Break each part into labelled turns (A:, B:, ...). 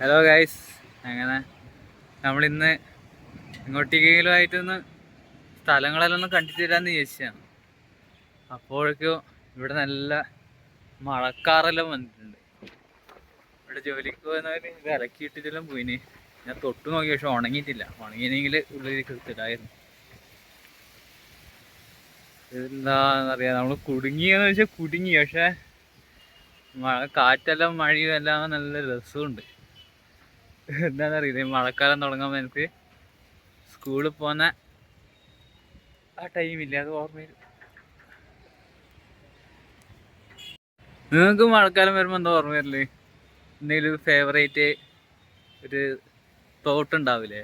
A: Hello guys അങ്ങനെ നമ്മളിന്ന് ഇങ്ങോട്ടേക്കെങ്കിലും ആയിട്ടൊന്ന് സ്ഥലങ്ങളെല്ലാം ഒന്ന് കണ്ടിട്ട് തരാമെന്ന് ചോദിച്ചതാണ് അപ്പോഴേക്കും ഇവിടെ നല്ല മഴക്കാറെല്ലാം വന്നിട്ടുണ്ട്. ഇവിടെ ജോലിക്ക് പോകുന്നവർ ഇത് പോയിന്. ഞാൻ തൊട്ട് നോക്കി പക്ഷെ ഉണങ്ങിയിട്ടില്ല. ഉണങ്ങിയില്ലെങ്കിൽ ഉള്ളിലേക്ക് എടുത്തിടായിരുന്നു എന്താണെന്നറിയാം നമ്മൾ കുടുങ്ങിയെന്ന് വെച്ചാൽ കുടുങ്ങി പക്ഷെ മഴ കാറ്റെല്ലാം മഴയും എല്ലാം നല്ല രസമുണ്ട്. എന്താണെന്നറിയില്ല മഴക്കാലം തുടങ്ങുമ്പോൾ എനിക്ക് സ്കൂളിൽ പോകുന്ന ആ ടൈമില്ല അത് ഓർമ്മയില്ല നിങ്ങൾക്ക് മഴക്കാലം വരുമ്പോൾ എന്താ ഓർമ്മ വരില്ലേ എന്തെങ്കിലും ഫേവറേറ്റ് ഒരു തോട്ട് ഉണ്ടാവില്ലേ?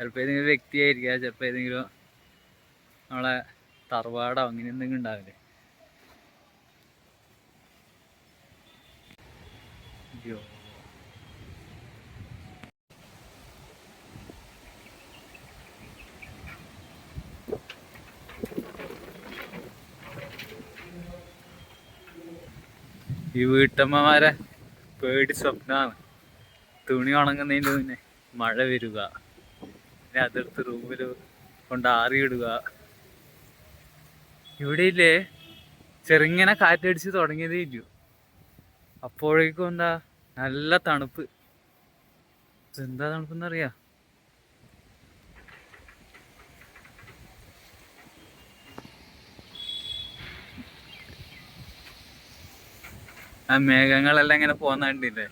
A: ചിലപ്പോൾ ഏതെങ്കിലും വ്യക്തിയായിരിക്കാം ചിലപ്പോൾ ഏതെങ്കിലും നമ്മളെ തറവാടോ അങ്ങനെ എന്തെങ്കിലും ഉണ്ടാവില്ലേ? അയ്യോ. ഈ വീട്ടമ്മമാരെ പേടി സ്വപ്നമാണ് തുണി ഉണങ്ങുന്നതിന്റെ മുന്നേ മഴ വരിക. പിന്നെ അതെടുത്ത് റൂമിൽ കൊണ്ട് ആറിയിടുക. ഇവിടെ ഇല്ലേ ചെറുങ്ങനെ കാറ്റടിച്ച് തുടങ്ങിയതേ ഇല്ലു അപ്പോഴേക്കും എന്താ നല്ല തണുപ്പ്. എന്താ തണുപ്പെന്നറിയാ? ആ മേഘങ്ങളെല്ലാം ഇങ്ങനെ പോകുന്ന കണ്ടില്ലേ?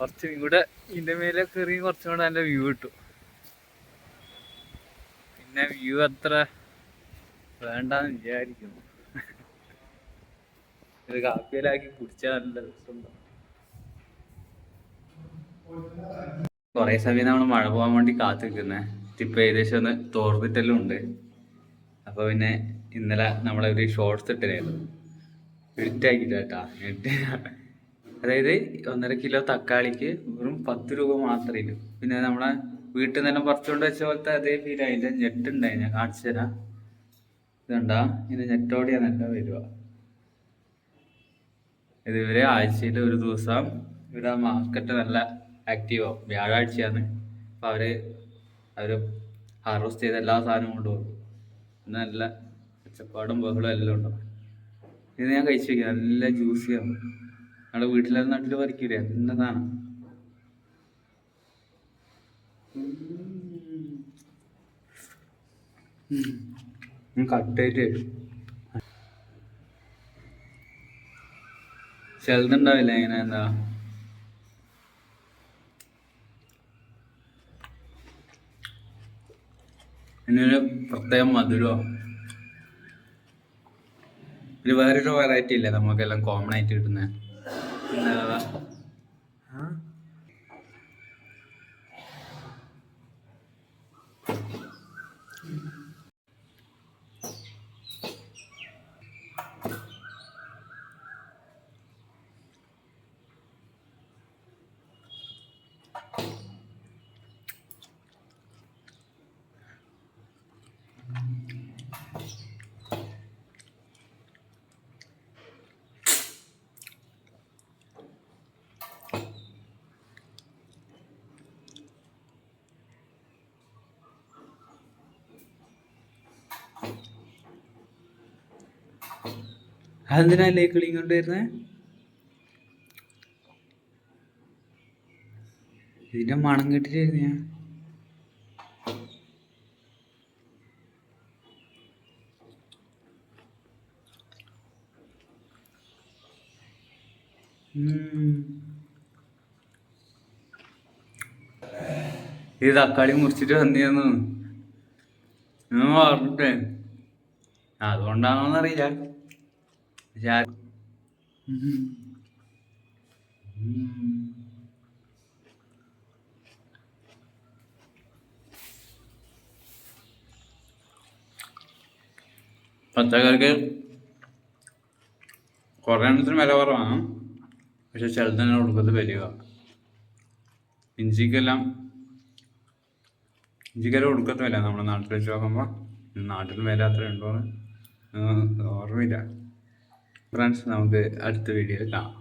A: കുറച്ച് ഇവിടെ ഇതിന്റെ മേലെ കയറി കുറച്ചും കൂടെ നല്ല വ്യൂ കിട്ടും. പിന്നെ വ്യൂ അത്ര വേണ്ടെന്ന് വിചാരിക്കുന്നു. ഇത് കാപ്പിയിലാക്കി കുടിച്ചാൽ നല്ല കുറേ സമയം നമ്മൾ മഴ പോകാൻ വേണ്ടി കാത്തു നിൽക്കുന്നേ ഇപ്പൊ ഏകദേശം ഒന്ന് തോർന്നിട്ടെല്ലാം ഉണ്ട്. അപ്പൊ പിന്നെ ഇന്നലെ നമ്മളെ ഒരു ഷോർട്സ് ഇട്ടിരുന്നു. ഇരുട്ടാക്കില്ല കേട്ടാ അതായത് ഒന്നര കിലോ തക്കാളിക്ക് വെറും പത്ത് രൂപ മാത്രമേ ഉള്ളൂ പിന്നെ നമ്മളെ വീട്ടിൽ നിന്ന് തന്നെ പറിച്ചുകൊണ്ട് വെച്ച പോലത്തെ അതേ ഫീൽ അതിന്റെ ഞെട്ടുണ്ടായി ഞാൻ കാണിച്ചു തരാം. ഇതുണ്ടാ? ഇത് ഞെട്ടോടെയാ നല്ല വരുക. ഇത് ഇവർ ആഴ്ചയിൽ ഒരു ദിവസം ഇവിടെ മാർക്കറ്റ് നല്ല ആക്റ്റീവാകും വ്യാഴാഴ്ചയാണ്. അപ്പൊ അവർ അവർ ഹാർവസ്റ്റ് ചെയ്ത എല്ലാ സാധനവും കൊണ്ടുപോകും. നല്ല ഒച്ചപ്പാടും ബഹളവും എല്ലാം ഉണ്ടാവും. ഇത് ഞാൻ കഴിച്ചു നോക്കി. നല്ല ജ്യൂസിയാണ് നമ്മുടെ വീട്ടിലെ നാട്ടിൽ പറിക്കൂലേ എന്നതാണ് കട്ടായിട്ട് ചിലതുണ്ടാവില്ല ഇങ്ങനെ എന്താ? ഇതിനൊരു പ്രത്യേക മധുരമോ ഇത് വേറൊരു വെറൈറ്റി ഇല്ലേ? നമുക്കെല്ലാം കോമൺ ആയിട്ട് കിട്ടുന്ന. ആ? അതെന്തിനല്ലേ കിളി കൊണ്ടുവരുന്നത് ഇതിന്റെ മണം കേട്ടിട്ടായിരുന്നു ഞാൻ. ഇത് തക്കാളി മുറിച്ചിട്ട് വന്നിരുന്നു പറഞ്ഞിട്ടേ അതുകൊണ്ടാണോന്നറിയില്ല. ഉം. പച്ചക്കറിക്ക് കുറേ എണ്ണത്തിന് വില കുറവാണ്. പക്ഷെ ചിലതന്നെ കൊടുക്കുന്നത് വരിക. ഇഞ്ചിക്കെല്ലാം ഇഞ്ചിക്കെല്ലാം കൊടുക്കത്തില്ല നമ്മുടെ നാട്ടിൽ വെച്ച് നോക്കുമ്പോൾ നാട്ടിൽ വില അത്ര ഉണ്ടോന്ന് ഓർമ്മയില്ല. ஃப்ரெண்ட்ஸ் நமக்கு அடுத்த வீடியோவில் காணாம்